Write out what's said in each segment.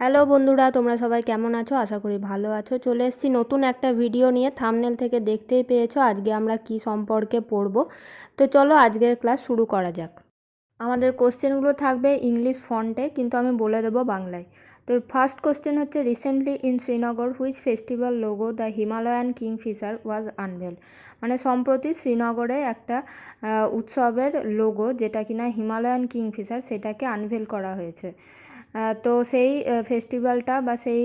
Hello বন্ধুরা, তোমরা সবাই কেমন আছো? আশা করি ভালো আছো। চলে এসেছি নতুন একটা ভিডিও নিয়ে। থামনেল থেকে দেখতেই পেয়েছ আজকে আমরা কি সম্পর্কে পড়ব। তো চলো আজকের ক্লাস শুরু করা যাক। আমাদের কোশ্চেনগুলো থাকবে ইংলিশ ফন্টে কিন্তু আমি বলে দেবো বাংলায়। তো ফার্স্ট কোশ্চেন হচ্ছে recently in Srinagar which festival logo the Himalayan kingfisher was unveil মানে সম্প্রতি শ্রীনগরে একটা উৎসবের লোগো যেটা কিনা হিমালয়ান কিংফিশার সেটাকে আনভেল করা হয়েছে। তো সেই ফেস্টিভ্যালটা বা সেই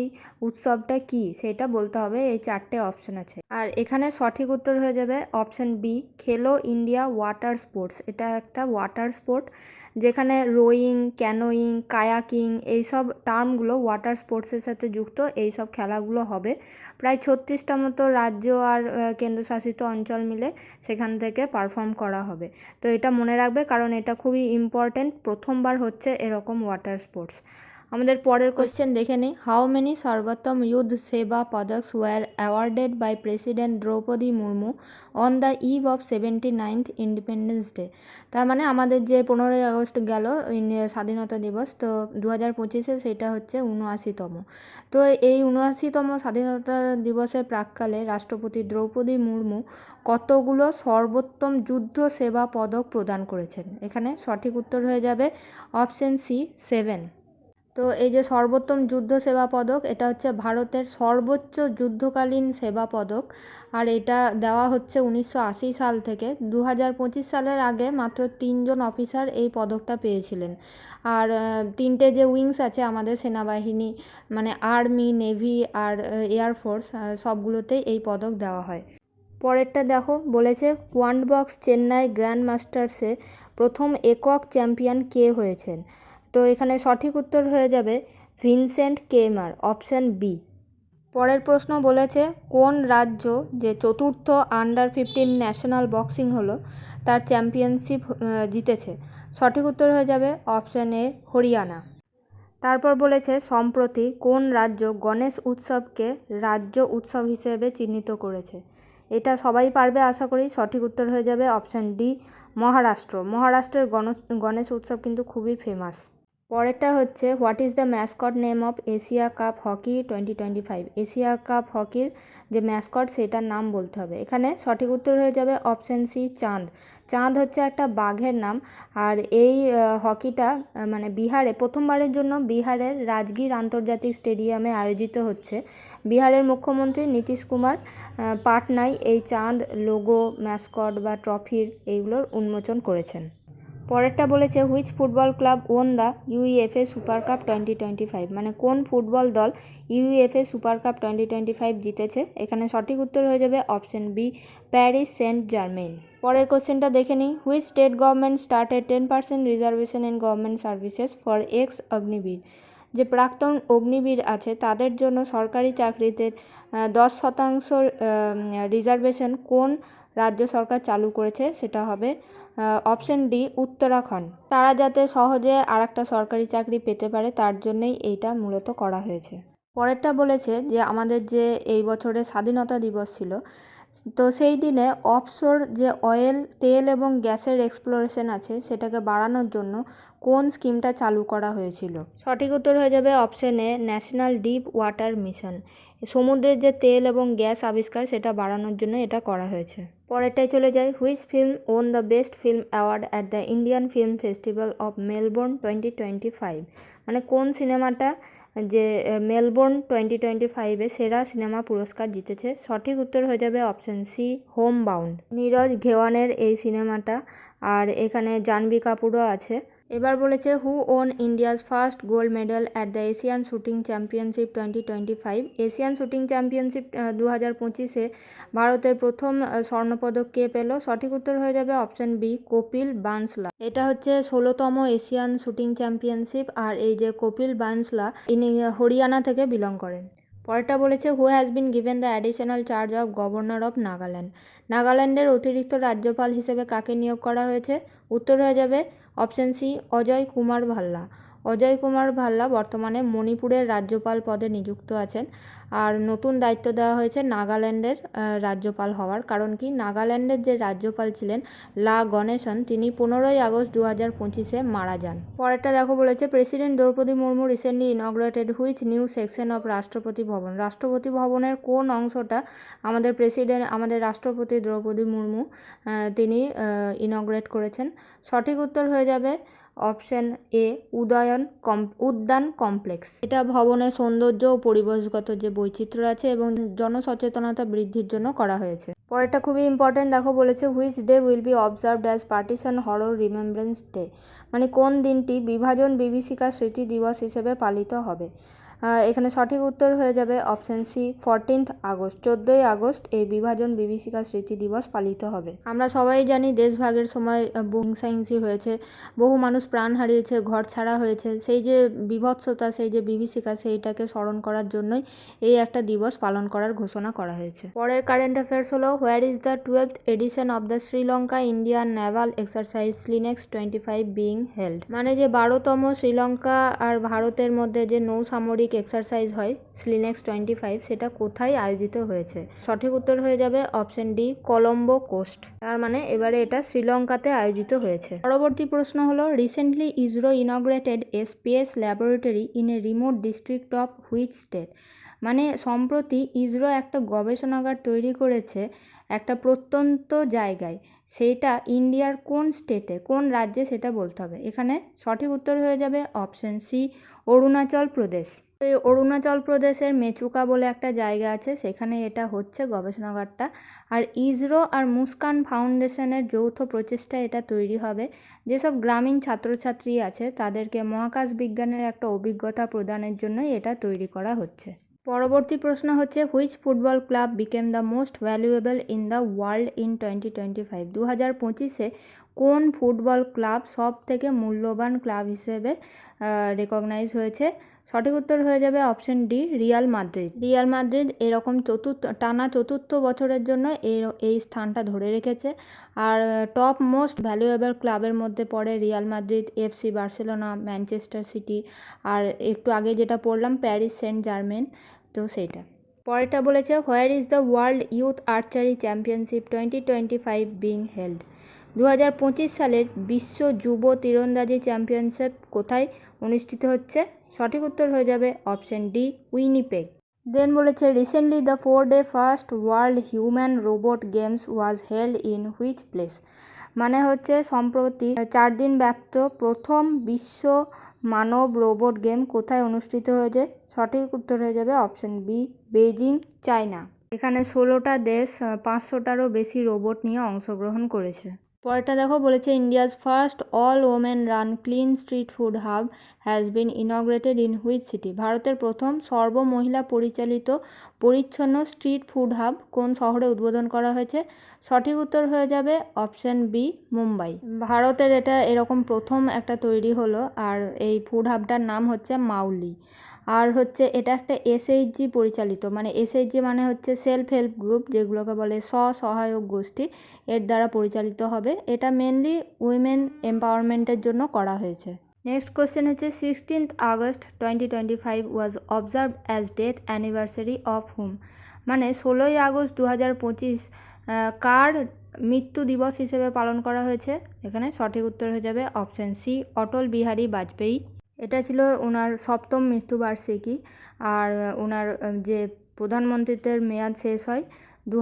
উৎসবটা কি সেটা বলতে হবে, এই চারটে অপশন আছে। আর এখানে সঠিক উত্তর হয়ে যাবে option B Khelo India water sports এটা একটা ওয়াটার স্পোর্ট যেখানে রোয়িং ক্যানোয়িং কায়াকিং এইসব টার্মগুলো ওয়াটার স্পোর্টসের সাথে যুক্ত এই সব খেলাগুলো হবে। প্রায় ছত্রিশটা মতো রাজ্য আর কেন্দ্রশাসিত অঞ্চল মিলে সেখান থেকে পারফর্ম করা হবে। তো এটা মনে রাখবে, কারণ এটা খুবই ইম্পর্ট্যান্ট প্রথমবার হচ্ছে এরকম ওয়াটার স্পোর্টস আমাদের পরের কোশ্চেন দেখে নিই how many Sarvottam Yudh Seva Padaks were awarded by President Droupadi Murmu on the eve of seventy ninth Independence Day তার মানে আমাদের যে পনেরোই আগস্ট গেল স্বাধীনতা দিবস, তো দু হাজার পঁচিশে সেটা হচ্ছে উনআশিতম তো এই উনআশিতম স্বাধীনতা দিবসের প্রাককালে রাষ্ট্রপতি দ্রৌপদী মুর্মু কতগুলো সর্বোত্তম যুদ্ধ সেবা পদক প্রদান করেছেন? এখানে সঠিক উত্তর হয়ে যাবে অপশন সি সেভেন তো এই যে সর্বোত্তম যুদ্ধ সেবা পদক, এটা হচ্ছে ভারতের সর্বোচ্চ যুদ্ধকালীন সেবা পদক। আর এটা দেওয়া হচ্ছে উনিশশো আশি সাল থেকে। দু হাজার পঁচিশ সালের আগে মাত্র তিনজন অফিসার এই পদকটা পেয়েছিলেন। আর তিনটে যে উইংস আছে আমাদের সেনাবাহিনী মানে আর্মি, নেভি আর এয়ারফোর্স সবগুলোতেই এই পদক দেওয়া হয়। পরেরটা দেখো, বলেছে কোয়ান্ডবক্স চেন্নাই গ্র্যান্ড মাস্টার্সে প্রথম একক চ্যাম্পিয়ন কে হয়েছেন? তো এখানে সঠিক উত্তর হয়ে যাবে ভিনসেন্ট কেমার, অপশন বি। পরের প্রশ্ন বলেছে, কোন রাজ্য যে চতুর্থ আন্ডার ফিফটিন ন্যাশনাল বক্সিং হলো, তার চ্যাম্পিয়নশিপ জিতেছে? সঠিক উত্তর হয়ে যাবে অপশন এ, হরিয়ানা। তারপর বলেছে, সম্প্রতি কোন রাজ্য গণেশ উৎসবকে রাজ্য উৎসব হিসেবে চিহ্নিত করেছে? এটা সবাই পারবে আশা করি, সঠিক উত্তর হয়ে যাবে অপশান ডি, মহারাষ্ট্র। মহারাষ্ট্রের গণ- গণেশ উৎসব কিন্তু খুবই ফেমাস পরেরটা হচ্ছে what is the mascot name of Asia Cup hockey twenty twenty five Asia Cup হকির যে ম্যাসকট সেটার নাম বলতে হবে। এখানে সঠিক উত্তর হয়ে যাবে অপশান সি চাঁদ। চাঁদ হচ্ছে একটা বাঘের নাম, আর এই হকিটা মানে বিহারে, প্রথমবারের জন্য বিহারের রাজগীর আন্তর্জাতিক স্টেডিয়ামে আয়োজিত হচ্ছে। বিহারের মুখ্যমন্ত্রী নীতিশ কুমার পাটনায় এই চাঁদ লোগো ম্যাসকট বা ট্রফির এইগুলোর উন্মোচন করেছেন। পরেরটা বলেছে which football club won the UEFA Super Cup twenty twenty five মানে কোন ফুটবল দল UEFA Super Cup twenty twenty five জিতেছে? এখানে সঠিক উত্তর হয়ে যাবে option B, Paris Saint Germain পরের কোশ্চেনটা দেখে নিই। Which state government started ten percent reservation in government services for ex Agniveer যে প্রাক্তন অগ্নিবীর আছে, তাদের জন্য সরকারি চাকরিতে দশ শতাংশ রিজার্ভেশন কোন রাজ্য সরকার চালু করেছে সেটা হবে অপশন ডি উত্তরাখণ্ড। তারা যাতে সহজে আর একটা সরকারি চাকরি পেতে পারে, তার জন্যই এইটা মূলত করা হয়েছে। পরেরটা বলেছে যে, আমাদের যে এই বছরের স্বাধীনতা দিবস ছিল, তো সেই দিনে অফশোর যে অয়েল তেল এবং গ্যাসের এক্সপ্লোরেশন আছে, সেটাকে বাড়ানোর জন্য কোন স্কিমটা চালু করা হয়েছিল? সঠিক উত্তর হয়ে যাবে option National Deep Water Mission সমুদ্রের যে তেল এবং গ্যাস আবিষ্কার সেটা বাড়ানোর জন্য এটা করা হয়েছে। পরেরটাই চলে যায় which film won the best film award at the Indian Film Festival of Melbourne twenty twenty five. মানে কোন সিনেমাটা যে মেলবোর্ন টোয়েন্টি টোয়েন্টি ফাইভে সেরা সিনেমা পুরস্কার জিতেছে, সঠিক উত্তর হয়ে যাবে option C home bound Neeraj ঘেওয়ানের এই সিনেমাটা, আর এখানে জাহ্নবী কাপুরও আছে। এবার বলেছে, who won India's first gold medal at the Asian Shooting Championship twenty twenty five. Asian Shooting Championship দু হাজার পঁচিশে ভারতের প্রথম স্বর্ণপদক কে পেল? সঠিক উত্তর হয়ে যাবে অপশন বি, কপিল বানসলা। এটা হচ্ছে ষোলোতম এশিয়ান শুটিং চ্যাম্পিয়নশিপ আর এই যে কপিল বানসলা, ইনি হরিয়ানা থেকে বিলং করেন। পরেরটা বলেছে, who has been given the additional charge of governor of Nagaland. নাগাল্যান্ডের অতিরিক্ত রাজ্যপাল হিসেবে কাকে নিয়োগ করা হয়েছে? উত্তর হয়ে যাবে অপশন সি অজয় কুমার ভাল্লা অজয় কুমার ভাল্লা বর্তমানে মণিপুরের রাজ্যপাল পদে নিযুক্ত আছেন। আর নতুন দায়িত্ব দেওয়া হয়েছে নাগাল্যান্ডের রাজ্যপাল হওয়ার। কারণ কি? নাগাল্যান্ডের যে রাজ্যপাল ছিলেন লা গণেশন, তিনি পনেরোই আগস্ট দু হাজার পঁচিশে মারা যান। পরেরটা দেখো বলেছে, President Droupadi Murmu recently inaugurated which new section of Rashtrapati Bhavan? Rashtrapati ভবনের কোন অংশটা আমাদের প্রেসিডেন্ট, আমাদের রাষ্ট্রপতি দ্রৌপদী মুর্মু তিনি ইনগ্রেট করেছেন? সঠিক উত্তর হয়ে যাবে অপশন এ, উদয়ন কম, উদ্যান কমপ্লেক্স। এটা ভবনের সৌন্দর্য ও পরিবেশগত যে বৈচিত্র্য আছে এবং জনসচেতনতা বৃদ্ধির জন্য করা হয়েছে। পরেরটা খুবই ইম্পর্টেন্ট দেখো বলেছে which day will be observed as Partition Horror Remembrance Day মানে কোন দিনটি বিভাজন বিভীষিকা স্মৃতি দিবস হিসেবে পালিত হবে? এখানে সঠিক উত্তর হয়ে যাবে অপশন সি ফোরটিন্থ আগস্ট, চোদ্দোই আগস্ট এই বিভাজন বিভীষিকা স্মৃতি দিবস পালিত হবে। আমরা সবাই জানি দেশভাগের সময় বহু হয়েছে, বহু মানুষ প্রাণ হারিয়েছে, ঘর ছাড়া হয়েছে। সেই যে বিভৎসতা, সেই যে বিভীষিকা, সেইটাকে স্মরণ করার জন্যই এই একটা দিবস পালন করার ঘোষণা করা হয়েছে। পরের কারেন্ট অ্যাফেয়ার্স হলো where is the twelfth edition of the Sri Lanka Indian naval exercise SLINEX twenty five being held মানে যে বারোতম শ্রীলঙ্কা আর ভারতের মধ্যে যে নৌসামরিক এক্সারসাইজ হয় স্লিনেক্স টোয়েন্টি ফাইভ সেটা কোথায় আয়োজিত হয়েছে? সঠিক উত্তর হয়ে যাবে অপশন ডি কলম্বো কোস্ট তার মানে এবারে এটা শ্রীলঙ্কাতে আয়োজিত হয়েছে। পরবর্তী প্রশ্ন হল recently ISRO inaugurated a space laboratory in a remote district of which state মানে সম্প্রতি ইসরো একটা গবেষণাগার তৈরি করেছে একটা প্রত্যন্ত জায়গায়। সেইটা ইন্ডিয়ার কোন স্টেটে, কোন রাজ্যে সেটা বলতে হবে। এখানে সঠিক উত্তর হয়ে যাবে অপশন সি, অরুণাচল প্রদেশ। এই অরুণাচল প্রদেশের মেচুকা বলে একটা জায়গা আছে, সেখানে এটা হচ্ছে গবেষণাগারটা। আর ইসরো আর মুস্কান ফাউন্ডেশনের যৌথ প্রচেষ্টায় এটা তৈরি হবে। যেসব গ্রামীণ ছাত্রছাত্রী আছে, তাদেরকে মহাকাশ বিজ্ঞানের একটা অভিজ্ঞতা প্রদানের জন্যই এটা তৈরি করা হচ্ছে। পরবর্তী প্রশ্ন হচ্ছে which football club became the most valuable in the world in twenty twenty five দু হাজার পঁচিশে কোন ফুটবল ক্লাব সব থেকে মূল্যবান ক্লাব হিসেবে রেকগনাইজ হয়েছে? সঠিক উত্তর হয়ে যাবে option D Real Madrid Real Madrid এরকম চতুর্থ, টানা চতুর্থ বছরের জন্য এই এই স্থানটা ধরে রেখেছে। আর টপ মোস্ট ভ্যালুয়েবল ক্লাবের মধ্যে পড়ে Real Madrid FC Barcelona Manchester City আর একটু আগে যেটা পড়লাম প্যারিস সেন্ট জার্মেন তো সেইটা। পরেরটা বলেছে where is the World Youth Archery Championship twenty twenty five being held দু হাজার পঁচিশ সালের বিশ্ব যুব তীরন্দাজি চ্যাম্পিয়নশিপ কোথায় অনুষ্ঠিত হচ্ছে? সঠিক উত্তর হয়ে যাবে অপশন ডি, উইনিপেগ। দেন বলেছে recently the four day first World Human Robot Games was held in which place মানে হচ্ছে, সম্প্রতি চার দিন ব্যাপ্ত প্রথম বিশ্ব মানব রোবট গেম কোথায় অনুষ্ঠিত হয়েছে? সঠিক উত্তর হয়ে যাবে অপশন বি বেজিং চায়না। এখানে ষোলোটা দেশ, পাঁচশোটারও বেশি রোবট নিয়ে অংশগ্রহণ করেছে। পরেরটা দেখো বলেছে India's first all women run clean street food hub has been inaugurated in which city ভারতের প্রথম সর্বমহিলা পরিচালিত পরিচ্ছন্ন স্ট্রিট ফুড হাব কোন শহরে উদ্বোধন করা হয়েছে? সঠিক উত্তর হয়ে যাবে অপশন বি মুম্বাই। ভারতের এটা এরকম প্রথম একটা তৈরি হলো, আর এই ফুড হাবটার নাম হচ্ছে মাউলি। আর হচ্ছে এটা একটা এসএইচজি পরিচালিত মানে এসএইচজি মানে হচ্ছে সেলফ হেল্প গ্রুপ যেগুলোকে বলে স্বসহায়ক গোষ্ঠী, এর দ্বারা পরিচালিত হবে। এটা মেনলি উইমেন এম্পাওয়ারমেন্টের জন্য করা হয়েছে। নেক্সট কোশ্চেন হচ্ছে sixteenth August twenty twenty five was observe as death anniversary of whom মানে ষোলোই আগস্ট দু হাজার পঁচিশ কার মৃত্যু দিবস হিসেবে পালন করা হয়েছে? এখানে সঠিক উত্তর হয়ে যাবে অপশন সি অটল বিহারী বাজপেয়ী। এটা ছিল ওনার সপ্তম মৃত্যুবার্ষিকী আর ওনার যে প্রধানমন্ত্রীত্বের মেয়াদ শেষ হয় দু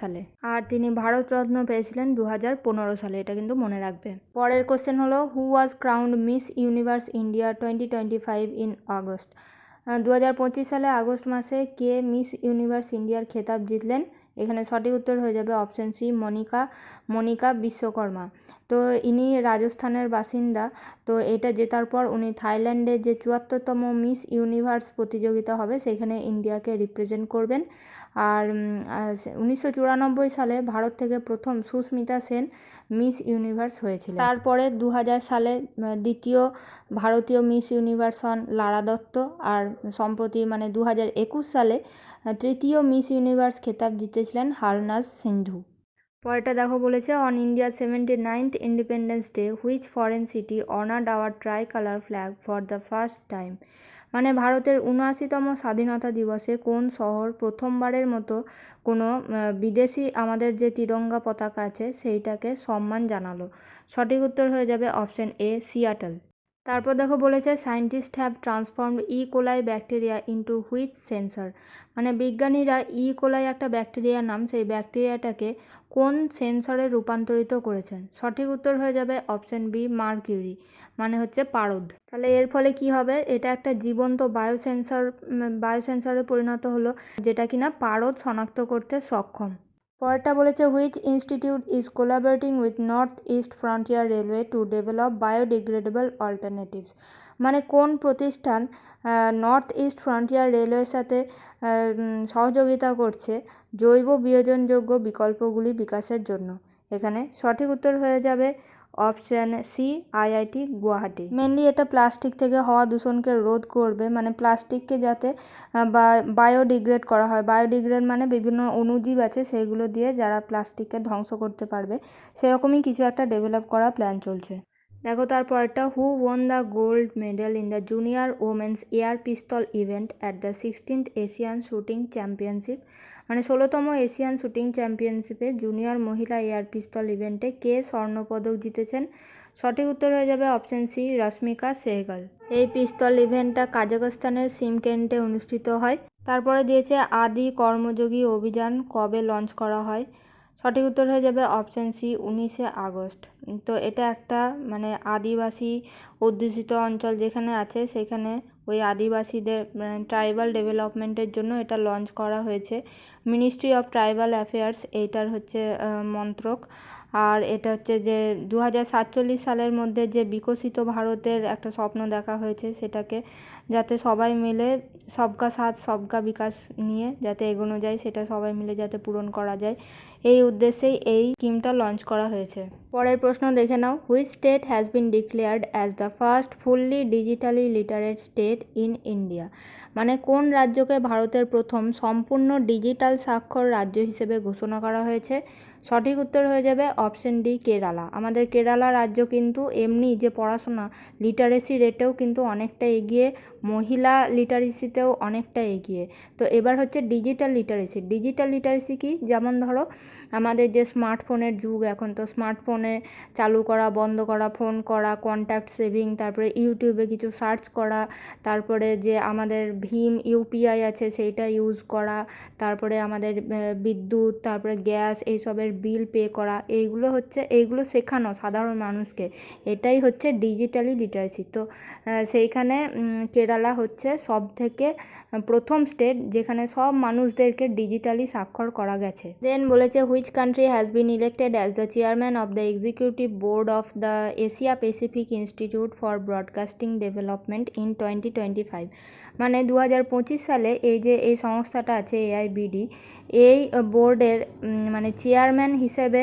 সালে আর তিনি ভারতরত্ন পেয়েছিলেন দু সালে, এটা কিন্তু মনে রাখবে। পরের কোশ্চেন হলো who was crowned Miss Universe India twenty twenty five in August দু হাজার পঁচিশ সালে আগস্ট মাসে কে মিস ইউনিভার্স ইন্ডিয়ার খেতাব জিতলেন? এখানে সঠিক উত্তর হয়ে যাবে অপশন সি মনিকা মনিকা বিশ্বকর্মা। তো ইনি রাজস্থানের বাসিন্দা, তো এটা জেতার পর উনি থাইল্যান্ডে যে চুয়াত্তরতম মিস ইউনিভার্স প্রতিযোগিতা হবে, সেখানে ইন্ডিয়াকে রিপ্রেজেন্ট করবেন। আর উনিশশো চুরানব্বই সালে ভারত থেকে প্রথম সুস্মিতা সেন মিস ইউনিভার্স হয়েছিল তারপরে দু হাজার সালে দ্বিতীয় ভারতীয় মিস ইউনিভার্স হন লারা দত্ত। আর সম্প্রতি মানে দু হাজার একুশ সালে তৃতীয় মিস ইউনিভার্স খেতাব জিতেছিলেন হারনাজ সিন্ধু। পরেরটা দেখো বলেছে on India seventy ninth Independence Day which foreign city honoured our tricolour flag for the first time মানে ভারতের উনআশিতম স্বাধীনতা দিবসে কোন শহর প্রথমবারের মতো কোনো বিদেশি আমাদের যে তিরঙ্গা পতাকা আছে সেইটাকে সম্মান জানালো? সঠিক উত্তর হয়ে যাবে অপশন এ, সিয়াটল। তারপর দেখো বলেছে scientist have transform E coli bacteria into which sensor মানে বিজ্ঞানীরা ই কোলাই একটা ব্যাকটেরিয়ার নাম, সেই ব্যাকটেরিয়াটাকে কোন সেন্সরে রূপান্তরিত করেছেন? সঠিক উত্তর হয়ে যাবে অপশন বি মার্কিউরি মানে হচ্ছে পারদ। তাহলে এর ফলে কি হবে? এটা একটা জীবন্ত বায়োসেন্সর বায়োসেন্সরে পরিণত হলো, যেটা কিনা পারদ শনাক্ত করতে সক্ষম। পরেরটা বলেছে which institute is collaborating with North East Frontier Railway to develop biodegradable alternatives মানে কোন প্রতিষ্ঠান নর্থ ইস্ট ফ্রন্টিয়ার রেলওয়ের সাথে সহযোগিতা করছে জৈব বিয়োজনযোগ্য বিকল্পগুলি বিকাশের জন্য? এখানে সঠিক উত্তর হয়ে যাবে option C IIT Guwahati. Mainly এটা প্লাস্টিক থেকে হওয়া দূষণকে রোধ করবে মানে প্লাস্টিককে যাতে বা বায়োডিগ্রেড করা হয়। বায়োডিগ্রেড মানে বিভিন্ন অণুজীব আছে সেইগুলো দিয়ে যারা প্লাস্টিককে ধ্বংস করতে পারবে, সেরকমই কিছু একটা ডেভেলপ করা প্ল্যান চলছে। দেখো তারপরটা who won the gold medal in the junior women's air pistol event at the sixteenth Asian Shooting Championship মানে ষোলোতম এশিয়ান শুটিং চ্যাম্পিয়নশিপে জুনিয়র মহিলা এয়ার পিস্তল ইভেন্টে কে স্বর্ণপদক জিতেছেন? সঠিক উত্তর হয়ে যাবে অপশন সি রশ্মিকা সেহগল। এই পিস্তল ইভেন্টটা কাজাকস্তানের সিমকেন্টে অনুষ্ঠিত হয়। তারপরে দিয়েছে আদি কর্মযোগী অভিযান কবে লঞ্চ করা হয়? সঠিক উত্তর হয়ে যাবে অপশান সি উনিশে আগস্ট। তো এটা একটা মানে আদিবাসী অধ্যুষিত অঞ্চল যেখানে আছে, সেখানে ওই আদিবাসীদের ট্রাইবাল ডেভেলপমেন্টের জন্য এটা লঞ্চ করা হয়েছে। মিনিস্ট্রি অফ ট্রাইবাল অ্যাফেয়ার্স এইটার হচ্ছে মন্ত্রক। আর এটা হচ্ছে যে দু হাজার সাতচল্লিশ সালের মধ্যে যে বিকশিত ভারতের একটা স্বপ্ন দেখা হয়েছে সেটাকে যাতে সবাই মিলে সবকা সাথ, সবকা বিকাশ নিয়ে যাতে এগোনো যায়, সেটা সবাই মিলে যাতে পূরণ করা যায়। এই উদ্দেশ্যেই এই স্কিমটা লঞ্চ করা হয়েছে। পরের প্রশ্ন দেখে নাও। Which state has been declared as the first fully digitally literate state in India মানে কোন রাজ্যকে ভারতের প্রথম সম্পূর্ণ ডিজিটাল স্বাক্ষর রাজ্য হিসেবে ঘোষণা করা হয়েছে? সঠিক উত্তর হয়ে যাবে অপশন ডি কেরালা। আমাদের কেরালা রাজ্য কিন্তু এমনি যে পড়াশোনা, লিটারেসি রেটেও কিন্তু অনেকটা এগিয়ে, মহিলা লিটারেসিতেও অনেকটা এগিয়ে। তো এবার হচ্ছে ডিজিটাল লিটারেসি। ডিজিটাল লিটারেসি কি? যেমন ধরো, আমাদের যে স্মার্টফোনের যুগ এখন, তো স্মার্টফোনে চালু করা, বন্ধ করা, ফোন করা কন্ট্যাক্ট সেভিং তারপরে ইউটিউবে কিছু সার্চ করা, তারপরে যে আমাদের ভীম ইউপিআই আছে সেইটা ইউজ করা, তারপরে আমাদের বিদ্যুৎ, তারপরে গ্যাস এইসবের বিল পে করা এইগুলো হচ্ছে, এইগুলো শেখানো সাধারণ মানুষকে। এটাই হচ্ছে ডিজিটালি লিটারেসি তো সেইখানে কেরালা হচ্ছে সব থেকে প্রথম স্টেট যেখানে সব মানুষদেরকে ডিজিটালি স্বাক্ষর করা গেছে। দেন বলেছে which country has been elected as the chairman of the executive board of the Asia Pacific Institute for Broadcasting Development in twenty twenty five মানে দু হাজার পঁচিশ সালে এই যে, এই সংস্থাটা আছে এআইবিডি এই বোর্ডের মানে চেয়ারম্যান হিসেবে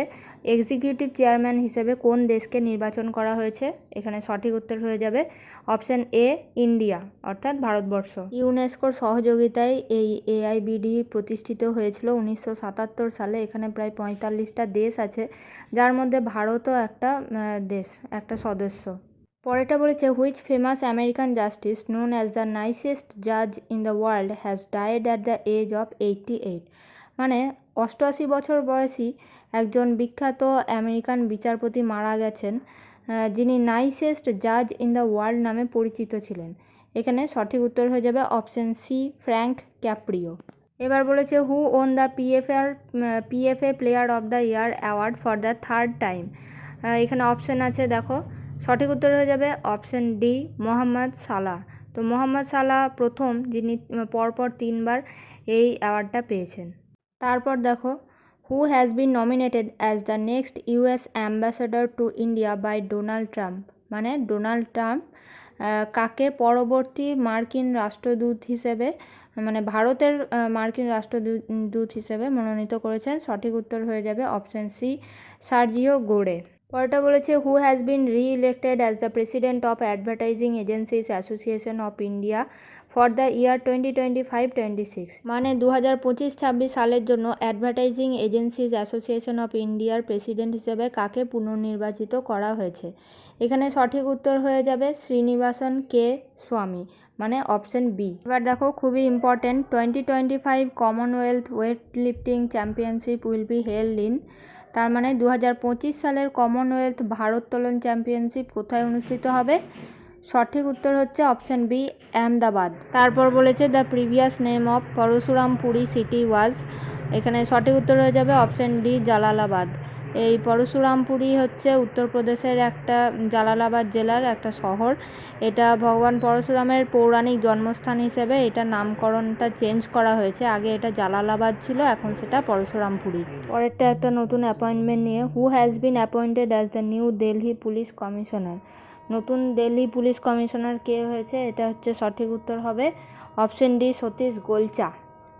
এক্সিকিউটিভ চেয়ারম্যান হিসেবে কোন দেশকে নির্বাচন করা হয়েছে? এখানে সঠিক উত্তর হয়ে যাবে অপশন এ, ইন্ডিয়া, অর্থাৎ ভারতবর্ষ। ইউনেস্কোর সহযোগিতায় এই এআইবিডি প্রতিষ্ঠিত হয়েছিল উনিশশো সাতাত্তর সালে। এখানে প্রায় পঁয়তাল্লিশটা দেশ আছে, যার মধ্যে ভারতও একটা দেশ, একটা সদস্য। পরেরটা বলেছে which famous American justice known as the nicest জাজ in the world has died at the age of eighty eight মানে অষ্টআশি বছর বয়সী একজন বিখ্যাত আমেরিকান বিচারপতি মারা গেছেন যিনি নাইসেস্ট জাজ ইন দ্য ওয়ার্ল্ড নামে পরিচিত ছিলেন। এখানে সঠিক উত্তর হয়ে যাবে অপশন সি ফ্র্যাঙ্ক ক্যাপ্রিও এবার বলেছে who won the PFR PFA player of the year award for the third time এখানে অপশন আছে, দেখো। সঠিক উত্তর হয়ে যাবে অপশন ডি মোহাম্মদ সালাহ। তো মোহাম্মদ সালাহ প্রথম, যিনি পরপর তিনবার এই অ্যাওয়ার্ডটা পেয়েছেন। তারপর দেখো who has been nominated as the next US ambassador to India by Donald Trump মানে ডোনাল্ড ট্রাম্প কাকে পরবর্তী মার্কিন রাষ্ট্রদূত হিসেবে মানে ভারতের মার্কিন রাষ্ট্রদূত দূত হিসেবে মনোনীত করেছেন? সঠিক উত্তর হয়ে যাবে অপশন সি, সার্জিও গোড়ে পরেরটা বলেছে who has been reelected as the president of Advertising Agencies Association of India for the year twenty twenty five twenty six. মানে দু হাজার পঁচিশ ছাব্বিশ সালের জন্য অ্যাডভার্টাইজিং এজেন্সিজ অ্যাসোসিয়েশন অফ ইন্ডিয়ার প্রেসিডেন্ট হিসেবে কাকে পুনর্নির্বাচিত করা হয়েছে? এখানে সঠিক উত্তর হয়ে যাবে শ্রীনিবাসন কে স্বামী মানে অপশন বি। এবার দেখো, খুবই important twenty twenty five Commonwealth weight lifting championship will be held in তার মানে দু হাজার পঁচিশ সালের কমনওয়েলথ ভারোত্তোলন চ্যাম্পিয়নশিপ কোথায় অনুষ্ঠিত হবে? সঠিক উত্তর হচ্ছে অপশন বি, আহমেদাবাদ। তারপর বলেছে, the previous name of Parshuram Puri city was. এখানে সঠিক উত্তর হয়ে যাবে অপশন ডি, জালালাবাদ। এই পরশুরামপুরি হচ্ছে উত্তরপ্রদেশের একটা, জালালাবাদ জেলার একটা শহর। এটা ভগবান পরশুরামের পৌরাণিক জন্মস্থান হিসেবে এটা নামকরণটা চেঞ্জ করা হয়েছে। আগে এটা জালালাবাদ ছিল, এখন সেটা পরশুরামপুরি পরেরটা একটা নতুন অ্যাপয়েন্টমেন্ট নিয়ে, who has been appointed as the new Delhi police commissioner. নতুন দিল্লি পুলিশ কমিশনার কে হয়েছে, এটা হচ্ছে সঠিক উত্তর হবে অপশন ডি সতীশ গোলচা।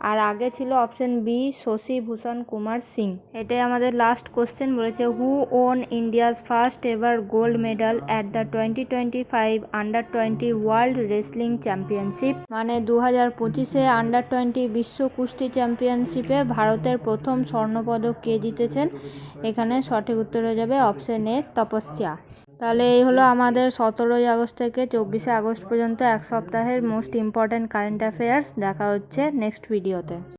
আর আগে ছিল অপশন বি শশী ভূষণ কুমার সিং। এটাই আমাদের লাস্ট কোশ্চেন বলেছে who won India's first ever gold medal at the twenty twenty five under twenty world wrestling championship মানে দু হাজার পঁচিশে আন্ডার টোয়েন্টি বিশ্ব কুস্তি চ্যাম্পিয়নশিপে ভারতের প্রথম স্বর্ণপদক কে জিতেছেন? এখানে সঠিক উত্তর হয়ে যাবে অপশন এ তপস্যা। তাহলে এই হলো আমাদের সতেরোই আগস্ট থেকে চব্বিশে আগস্ট পর্যন্ত এক সপ্তাহের মোস্ট ইম্পর্ট্যান্ট কারেন্ট অ্যাফেয়ার্স দেখা হচ্ছে নেক্সট ভিডিওতে